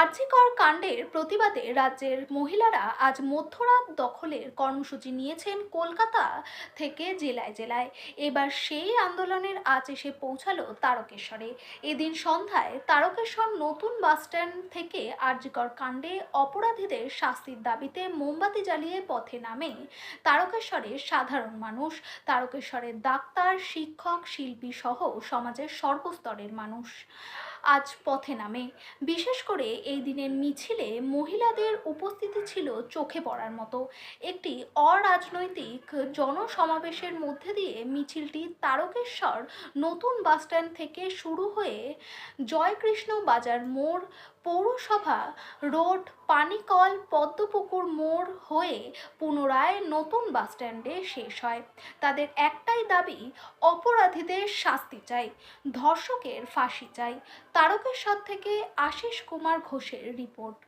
আরজিকর কাণ্ডের প্রতিবাদে রাজ্যের মহিলারা আজ মধ্যরাত দখলের কর্মসূচি নিয়েছেন কলকাতা থেকে জেলায় জেলায়। এবার সেই আন্দোলনের আজ এসে পৌঁছালো তারকেশ্বরে। এদিন সন্ধ্যায় তারকেশ্বর নতুন বাসস্ট্যান্ড থেকে আরজিকর কাণ্ডে অপরাধীদের শাস্তির দাবিতে মোমবাতি জ্বালিয়ে পথে নামে তারকেশ্বরের সাধারণ মানুষ। তারকেশ্বরের ডাক্তার, শিক্ষক শিল্পী সহ সমাজের সর্বস্তরের মানুষ। আজ পথে নামে। বিশেষ করে এই দিনের মিছিলে মহিলাদের উপস্থিতি ছিল চোখে পড়ার মতো। একটি অরাজনৈতিক জনসমাবেশের মধ্যে দিয়ে মিছিলটি তারকেশ্বর নতুন বাসস্ট্যান্ড থেকে শুরু হয়ে জয়কৃষ্ণ বাজার মোড়, পৌরসভা, রোড, পানিকল, পদ্মপুকুর মোড় হয়ে পুনরায় নতুন বাসস্ট্যান্ডে শেষ হয়। তাদের একটাই দাবি অপরাধীদের শাস্তি চাই ধর্ষকের ফাঁসি চাই। তারকেশ্বর থেকে আশিস কুমার ঘোষের রিপোর্ট।